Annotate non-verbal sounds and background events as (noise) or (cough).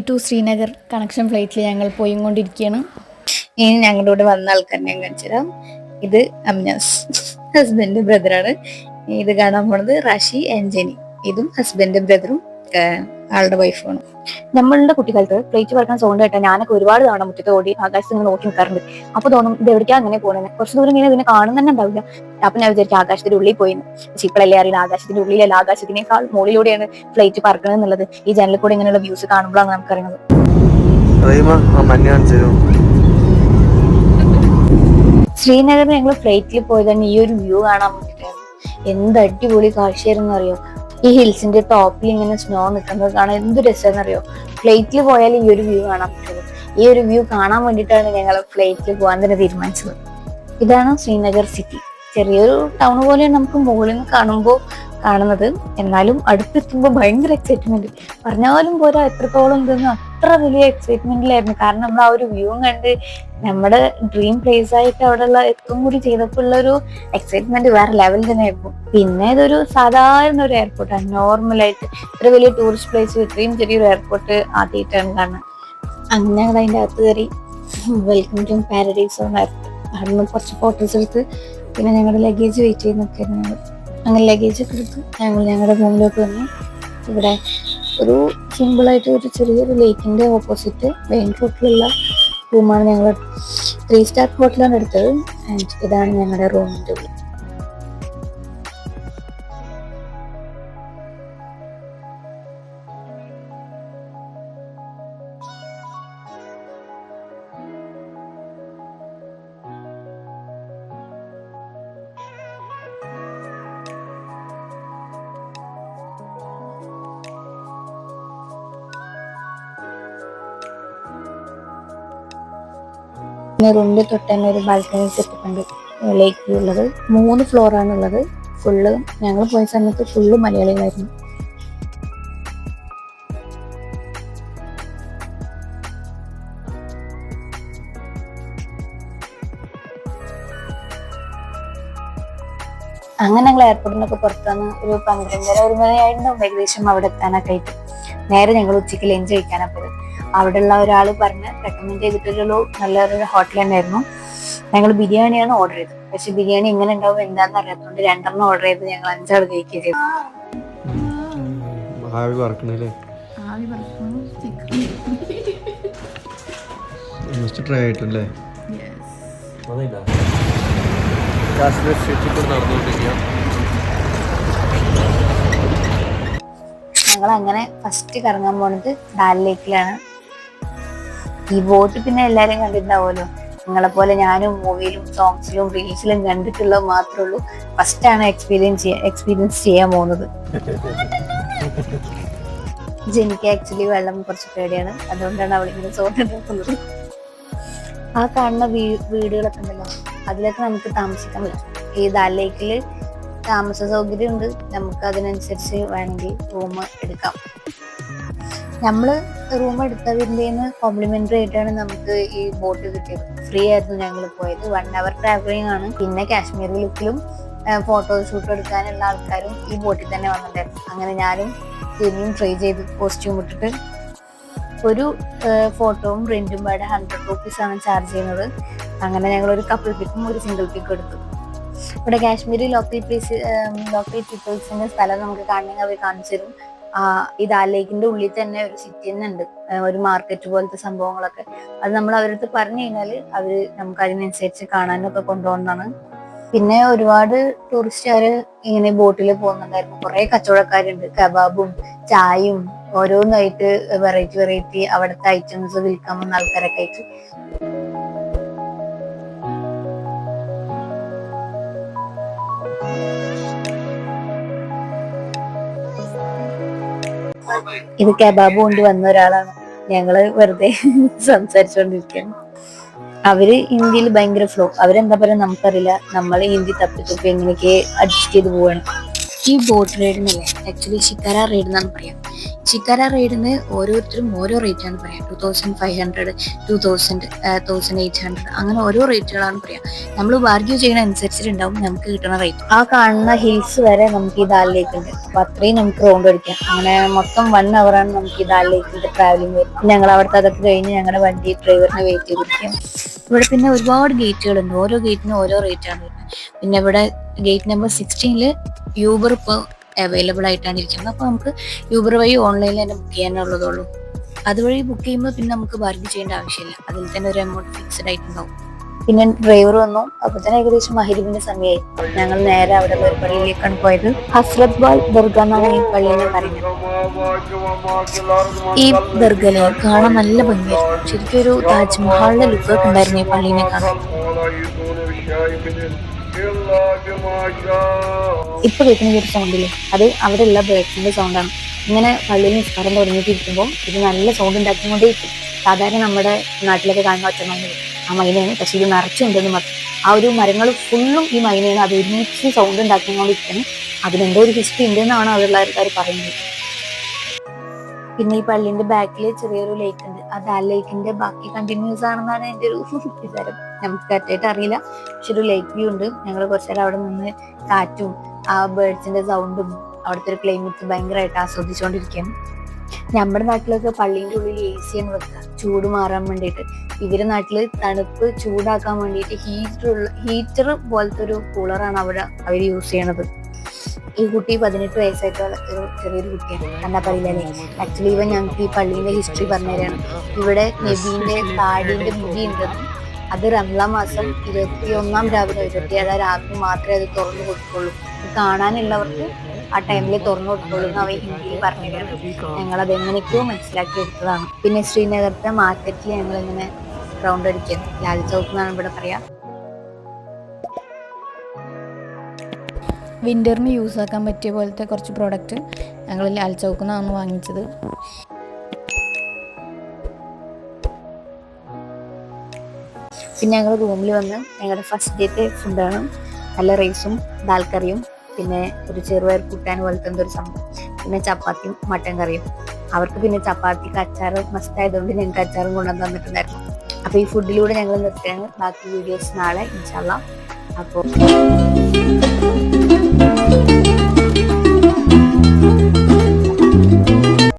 To Srinagar connection ഫ്ലൈറ്റിൽ ഞങ്ങൾ പോയി കൊണ്ടിരിക്കുകയാണ് ഇനി ഞങ്ങളുടെ കൂടെ വന്ന ആൾക്കാർ ഞാൻ കാണിച്ചുതരാം ഇത് അമ്നാസ് ഹസ്ബൻഡ് ബ്രദറാണ്. ഇത് കാണാൻ പോണത് റാഷി ആൻഡ് ജെനി. ഇതും ഹസ്ബൻഡ് ബ്രദറും ആളുടെ വൈഫാണ് നമ്മളുടെ കുട്ടിക്കാലത്ത് പ്ലേറ്റ് പറക്കാൻ സൗണ്ട് കേട്ടാൽ ഞാനൊക്കെ ഒരുപാട് തവണ മുറ്റത്ത് ഓടി ആകാശത്ത് ഇങ്ങനെ നോക്കി നിൽക്കാറുണ്ട് അപ്പൊ തോന്നും ഇത് എവിടേക്കാ അങ്ങനെ പോകുന്നത് കുറച്ച് ദൂരം ഇങ്ങനെ ഇതിനെ കാണുന്ന തന്നെ ഉണ്ടാവില്ല. അപ്പൊ ഞാൻ വിചാരിക്കും ആകാശത്തിന്റെ ഉള്ളിൽ പോയിന്ന് പക്ഷെ ഇപ്പോഴല്ലേ അറിയില്ല ആകാശത്തിന്റെ ഉള്ളിലല്ല ആകാശത്തിനേക്കാൾ മുകളിലൂടെയാണ് ഫ്ലൈറ്റ് പറക്കുന്നത് എന്നുള്ളത്. ഈ ജനലിൽ കൂടെ ഇങ്ങനെയുള്ള വ്യൂസ് കാണുമ്പോഴാണ് നമുക്കറിയുന്നത്. ശ്രീനഗറിൽ ഞങ്ങൾ ഫ്ലൈറ്റിൽ പോയതാണ് ഈ ഒരു വ്യൂ കാണാൻ വേണ്ടിയിട്ടാണ് എന്ത് അടിപൊളി കാഴ്ചയായിരുന്നു അറിയോ? ഈ ഹിൽസിന്റെ ടോപ്പിൽ ഇങ്ങനെ സ്നോ നിൽക്കുന്നത് കാണാൻ എന്ത് രസമെന്നറിയോ ഫ്ലൈറ്റിൽ പോയാൽ ഈ ഒരു വ്യൂ കാണാൻ പറ്റുള്ളൂ ഈ ഒരു വ്യൂ കാണാൻ വേണ്ടിയിട്ടാണ് ഞങ്ങൾ ഫ്ലൈറ്റിൽ പോകാൻ തന്നെ തീരുമാനിച്ചത്. ഇതാണ് ശ്രീനഗർ സിറ്റി ചെറിയൊരു ടൗൺ പോലെയാണ് നമുക്ക് മുകളിൽ നിന്ന് കാണുമ്പോൾ കാണുന്നത്. എന്നാലും അടുത്തെത്തുമ്പോൾ ഭയങ്കര എക്സൈറ്റ്മെന്റ് പറഞ്ഞാലും പോരാ എത്രത്തോളം ഇതെന്ന് അത്ര വലിയ എക്സൈറ്റ്മെന്റിലായിരുന്നു കാരണം നമ്മൾ ആ ഒരു വ്യൂ കണ്ട് നമ്മുടെ ഡ്രീം പ്ലേസ് ആയിട്ട് അവിടെയുള്ള ഏറ്റവും കൂടി ചെയ്തപ്പോൾ ഉള്ള ഒരു എക്സൈറ്റ്മെന്റ് വേറെ ലെവൽ തന്നെ ആയിരുന്നു. പിന്നെ ഇതൊരു സാധാരണ ഒരു എയർപോർട്ടാണ് നോർമൽ ആയിട്ട് ഇത്ര വലിയ ടൂറിസ്റ്റ് പ്ലേസ് ഇത്രയും ചെറിയൊരു എയർപോർട്ട് ആദ്യമായിട്ടാണ് കാണുന്നത്. അങ്ങനെ ഞങ്ങൾ അതിന്റെ അകത്ത് കയറി വെൽക്കം ടു പാരഡൈസ് എർത്ത് അവിടുന്ന് കുറച്ച് ഫോട്ടോസ് എടുത്ത് പിന്നെ ഞങ്ങളുടെ ലഗേജ് വെയിറ്റ് നിൽക്കായിരുന്നു ഞങ്ങൾ അങ്ങനെ ലഗേജ് ഒക്കെ എടുത്ത് ഞങ്ങൾ ഞങ്ങളുടെ റൂമിലോട്ട് വന്നു. ഇവിടെ ഒരു സിമ്പിളായിട്ട് ഒരു ചെറിയൊരു ലേക്കിന്റെ ഓപ്പോസിറ്റ് മെയിൻ റോഡിലുള്ള റൂമാണ് ഞങ്ങൾ ത്രീ സ്റ്റാർ ഹോട്ടലാണ് എടുത്തത്. ആൻഡ് ഇതാണ് ഞങ്ങളുടെ റൂമിന്റെ ഉള്ളിൽ. പിന്നെ റൂമിന്റെ തൊട്ട് തന്നെ ഒരു ബാൽക്കണി സെറ്റപ്പ് ലേക്ക് വ്യൂ ഉള്ളത്. മൂന്ന് ഫ്ലോർ ആണ് ഉള്ളത് ഫുള്ള് ഞങ്ങൾ പോയ സമയത്ത് ഫുള്ള് മലയാളികളായിരുന്നു. അങ്ങനെ ഞങ്ങൾ എയർപോർട്ടിനൊക്കെ പുറത്തുനിന്ന് ഒരു പന്ത്രണ്ടര ഒരു മണിയായിരുന്നു. ഏകദേശം അവിടെ എത്താനൊക്കെ ആയിട്ട്. നേരെ ഞങ്ങൾ ഉച്ചയ്ക്ക് ലഞ്ച് കഴിക്കാനാണ് പോയത്. അവിടെയുള്ള ഒരാൾ പറഞ്ഞ് റെക്കമെൻഡ് ചെയ്തിട്ടൊരു നല്ലൊരു ഹോട്ടൽ തന്നെയായിരുന്നു. ഞങ്ങൾ ബിരിയാണിയാണ് ഓർഡർ ചെയ്തത്. പക്ഷെ ബിരിയാണി എങ്ങനെ ഉണ്ടാവും എന്താണെന്ന് അറിയാത്തതുകൊണ്ട് രണ്ടെണ്ണം ഓർഡർ ചെയ്ത് ഞങ്ങൾ അഞ്ചാൾ കഴിക്കുകയും ചെയ്തു. ആവി പറക്കണല്ലേ? ട്രൈ ആയിട്ടല്ലേ കാശ്മീർ സ്ട്രീറ്റിൽ കൂടെ നടന്നുകൊണ്ടിരിക്കുക ഞങ്ങൾ അങ്ങനെ ഫസ്റ്റ് കറങ്ങാൻ പോണത് ഡാൽ ലേക്കിലാണ്. ഈ ബോട്ട് പിന്നെ എല്ലാരും കണ്ടിട്ടുണ്ടാവുമല്ലോ. നിങ്ങളെ പോലെ ഞാനും മൂവിയിലും സോങ്സിലും റീൽസിലും കണ്ടിട്ടുള്ളത് മാത്രമേ ഉള്ളൂ. ഫസ്റ്റ് ആണ് എക്സ്പീരിയൻസ് എക്സ്പീരിയൻസ് ചെയ്യാൻ പോകുന്നത്. എനിക്ക് ആക്ച്വലി വെള്ളം കുറച്ച് പേടിയാണ്. അതുകൊണ്ടാണ് അവളിങ്ങനെ ഇങ്ങനെ എടുക്കുന്നത് ആ കാണുന്ന വീ വീടുകളൊക്കെ ഉണ്ടല്ലോ. അതിലൊക്കെ നമുക്ക് താമസിക്കാൻ പറ്റും ഈ ദാലേക്കിൽ താമസ സൗകര്യം ഉണ്ട് നമുക്ക് അതിനനുസരിച്ച് വേണമെങ്കിൽ റൂം എടുക്കാം. നമ്മൾ റൂം എടുത്തതിന്റെ കോംപ്ലിമെന്ററി ആയിട്ടാണ് നമുക്ക് ഈ ബോട്ട് കിട്ടിയത്. ഫ്രീ ആയിരുന്നു ഞങ്ങൾ പോയത്. വൺ അവർ ട്രാവലിംഗ് ആണ്. പിന്നെ കാശ്മീർ ലുക്കിലും ഫോട്ടോ ഷൂട്ട് എടുക്കാനുള്ള ആൾക്കാരും ഈ ബോട്ടിൽ തന്നെ വന്നിട്ടുണ്ടായിരുന്നു. അങ്ങനെ ഞാനും ഇനിയും ട്രൈ ചെയ്ത് കോസ്റ്റ്യൂം ഇട്ടിട്ട് ഒരു ഫോട്ടോവും പ്രിന്റും പാടെ ഹൺഡ്രഡ് റുപ്പീസ് ആണ് ചാർജ് ചെയ്യുന്നത്. അങ്ങനെ ഞങ്ങൾ ഒരു കപ്പിൾ പിക്കും ഒരു സിംഗിൾ പിക്കും എടുത്തു. ഇവിടെ കാശ്മീരി ലോക്കൽ പ്ലേസ് ലോക്കൽ പീപ്പിൾസിന്റെ സ്ഥലം നമുക്ക് കാണണമെങ്കിൽ അവർ കാണിച്ചു തരും. ഈ ദാൽ ലേക്കിന്റെ ഉള്ളിൽ തന്നെ ഒരു സിറ്റി തന്നെ ഉണ്ട്. ഒരു മാർക്കറ്റ് പോലത്തെ സംഭവങ്ങളൊക്കെ. അത് നമ്മൾ അവരടുത്ത് പറഞ്ഞു കഴിഞ്ഞാൽ അവർ നമുക്ക് അതിനനുസരിച്ച് കാണാനൊക്കെ കൊണ്ടുപോകുന്നതാണ്. പിന്നെ ഒരുപാട് ടൂറിസ്റ്റുകാര് ഇങ്ങനെ ബോട്ടിൽ പോകുന്നുണ്ടായിരുന്നു. കുറെ കച്ചവടക്കാരുണ്ട്. കബാബും ചായയും ഓരോന്നായിട്ട് വെറൈറ്റി വെറൈറ്റി അവിടുത്തെ ഐറ്റംസ് വിൽക്കാൻ വന്ന ആൾക്കാരൊക്കെ ആയിട്ട്. ഇത് കബാബ് കൊണ്ട് വന്ന ഒരാളാണ്. ഞങ്ങൾ വെറുതെ (laughs) സംസാരിച്ചുകൊണ്ടിരിക്കുകയാണ് അവർ ഹിന്ദിയിൽ ഭയങ്കര ഫ്ലോ അവരെന്താ പറയാ നമുക്കറിയില്ല. നമ്മൾ ഹിന്ദി തപ്പി എങ്ങനെയൊക്കെ അഡ്ജസ്റ്റ് ചെയ്ത് പോവാണ്. ഈ ബോട്ട് റൈഡിനല്ലേ ആക്ച്വലി ഷിക്കാര റൈഡ് എന്നാണ് പറയാം. ചിക്കാര റൈഡിന് ഓരോരുത്തരും ഓരോ റേറ്റ് ആണ് പറയാം. Two thousand five hundred two thousand thousand eight hundred അങ്ങനെ ഓരോ റേറ്റുകളാണ് പറയാം. നമ്മൾ ബാർഗ്യൂ ചെയ്യുന്ന അനുസരിച്ചിട്ടുണ്ടാവും നമുക്ക് കിട്ടുന്ന റേറ്റ് ആ കാണുന്ന ഹിൽസ് വരെ നമുക്ക് ഈ ദാലിലേക്ക് ഉണ്ട്. അപ്പൊ അത്രയും നമുക്ക് റൗണ്ട് അടിക്കാം. അങ്ങനെ മൊത്തം വൺ ആണ് നമുക്ക് ഈ ദാലിലേക്കിന്റെ ട്രാവലിംഗ് വരും ഞങ്ങൾ അവിടുത്തെ അതൊക്കെ കഴിഞ്ഞ് ഞങ്ങളുടെ വണ്ടി ഡ്രൈവറിനെ വെയിറ്റ് ചെയ്തിരിക്കാം ഇവിടെ പിന്നെ ഒരുപാട് ഗേറ്റുകളുണ്ട് ഓരോ ഗേറ്റിനും ഓരോ റേറ്റ് ആണ് വരുന്നത്. പിന്നെ ഇവിടെ ഗേറ്റ് നമ്പർ സിക്സ്റ്റീനിൽ യൂബർ ഇപ്പോൾ അവൈലബിൾ ആയിട്ടാണ് ഇരിക്കുന്നത്. അപ്പോൾ നമുക്ക് യൂബർ വഴി ഓൺലൈനിൽ തന്നെ ബുക്ക് ചെയ്യാനുള്ളതുള്ളൂ. അതുവഴി ബുക്ക് ചെയ്യുമ്പോൾ പിന്നെ നമുക്ക് ബാർഗിൻ ചെയ്യേണ്ട ആവശ്യമില്ല. അതിൽ തന്നെ ഒരു എമൗണ്ട് ഫിക്സ്ഡ് ആയിട്ടുണ്ടാവും. പിന്നെ ഡ്രൈവർ വന്നു. അപ്പോൾ തന്നെ ഏകദേശം മഹിരിബിന്റെ സമയമായി. ഞങ്ങൾ നേരെ അവിടെ ഒരു പള്ളിയിലേക്കാണ് പോയത്. ഹസ്രത് ബാൽ ദർഗ എന്നാണ് ഈ പള്ളിനെ പറയുന്നത്. ഈ ദർഗയിലെ കാണാൻ നല്ല ഭംഗിയായിരുന്നു. ശരിക്കും ഒരു താജ്മഹാളിന്റെ ലുക്കൊക്കെ ഉണ്ടായിരുന്നു ഈ പള്ളിനെ കാണാൻ. ഇപ്പൊ കേൾക്കുന്ന ഈ ഒരു സൗണ്ടില്ലേ അത് അവിടെ ഉള്ള ബേഡ്സിന്റെ സൗണ്ടാണ് ഇങ്ങനെ പള്ളിയിൽ നിസ്കാരം തുടങ്ങിയിട്ടിരിക്കുമ്പോൾ ഇത് നല്ല സൗണ്ട് ഉണ്ടാക്കിക്കൊണ്ടേയിരിക്കും സാധാരണ നമ്മുടെ നാട്ടിലൊക്കെ കാണുന്ന ഒറ്റ മൈന ആ മൈനയാണ് പക്ഷെ ഇത് നിറച്ചുണ്ടെന്ന് മാത്രം. ആ ഒരു മരങ്ങൾ ഫുള്ളും ഈ മൈനയാണ് അത് ഒരുമിച്ച് സൗണ്ട് ഉണ്ടാക്കിക്കൊണ്ടിരിക്കുന്നത് അതിനെന്തോ ഒരു ഹിസ്റ്ററി ഉണ്ടെന്നാണ് അവിടെയുള്ള ആൾക്കാർ പറയുന്നത്. പിന്നെ ഈ പള്ളിന്റെ ബാക്കിൽ ചെറിയൊരു ലേക്ക് ഉണ്ട്. അത് ആ ലേക്കിന്റെ ബാക്കി കണ്ടിന്യൂസ് ആണെന്നാണ് എന്റെ ഒരു (laughs) വിചാരം. നമുക്ക് കറക്റ്റായിട്ട് അറിയില്ല. പക്ഷെ ഒരു ലേക്ക് വ്യൂ ഉണ്ട്. ഞങ്ങൾ കുറച്ചു നേരം അവിടെ നിന്ന് കാറ്റും ആ ബേർഡ്സിന്റെ സൗണ്ടും അവിടുത്തെ ഒരു ക്ലൈമറ്റ് ഭയങ്കരമായിട്ട് ആസ്വദിച്ചുകൊണ്ടിരിക്കുകയാണ് നമ്മുടെ നാട്ടിലൊക്കെ പള്ളീന്റെ ഉള്ളിൽ എ സി ആണ് വെക്കുക ചൂട് മാറാൻ വേണ്ടിയിട്ട്. ഇവരുടെ നാട്ടിൽ തണുപ്പ് ചൂടാക്കാൻ വേണ്ടിയിട്ട് ഹീറ്റർ ഹീറ്റർ പോലത്തെ ഒരു കൂളറാണ് അവിടെ അവർ യൂസ് ചെയ്യണത്. ഈ കുട്ടി പതിനെട്ട് വയസ്സായിട്ടുള്ള ഒരു ചെറിയൊരു കുട്ടിയാണ് കണ്ടാ പറയില്ലേ ആക്ച്വലി ഇവൻ ഞങ്ങൾക്ക് ഈ പള്ളീന്റെ ഹിസ്റ്ററി പറഞ്ഞുതരാണ് ഇവിടെ നബീന്റെ താടിന്റെ മുടി ഉണ്ടെന്നും അത് റംലാൻ മാസം ഇരുപത്തി ഒന്നാം രാവിലെ ഇരുപത്തി ഏഴാം രാത്രി മാത്രമേ അത് തുറന്നു കൊടുക്കുള്ളൂ കാണാനുള്ളവർക്ക് ആ ടൈമിൽ തുറന്നു കൊടുക്കുള്ളൂ എന്ന് അവ ഹിന്ദിയിൽ പറഞ്ഞു ഞങ്ങൾ അത് എങ്ങനെയൊക്കെയോ മനസ്സിലാക്കി എടുത്തതാണ് പിന്നെ ശ്രീനഗരത്തെ മാർക്കറ്റിൽ ഞങ്ങൾ ഇങ്ങനെ റൗണ്ട് അടിക്കുന്നത് ലാൽ ചൗക്ക് എന്നാണ് ഇവിടെ പറയാ വിന്ററിന് യൂസ് ആക്കാൻ പറ്റിയ പോലത്തെ കുറച്ച് പ്രോഡക്റ്റ് ഞങ്ങൾ ലാൽ ചൗക്കുന്നാണ് വാങ്ങിച്ചത്. പിന്നെ ഞങ്ങൾ റൂമിൽ വന്ന് ഞങ്ങളുടെ ഫസ്റ്റ് ഡേത്തെ ഫുഡാണ് നല്ല റൈസും ദാൽ കറിയും പിന്നെ ഒരു ചെറുപയർ കൂട്ടാൻ പോലത്തെ എന്തൊരു സംഭവം. പിന്നെ ചപ്പാത്തിയും മട്ടൻ കറിയും അവർക്ക് പിന്നെ ചപ്പാത്തിക്ക് അച്ചാറ് മസ്റ്റ് ആയതുകൊണ്ട് ഞങ്ങൾക്ക് അച്ചാറും കൊണ്ടുവന്ന് തന്നിട്ടുണ്ടായിരുന്നു. അപ്പോൾ ഈ ഫുഡിലൂടെ ഞങ്ങൾ നിർത്തുകയാണ് ബാക്കി വീഡിയോസ് നാളെ ഇൻഷാല്ല അപ്പോൾ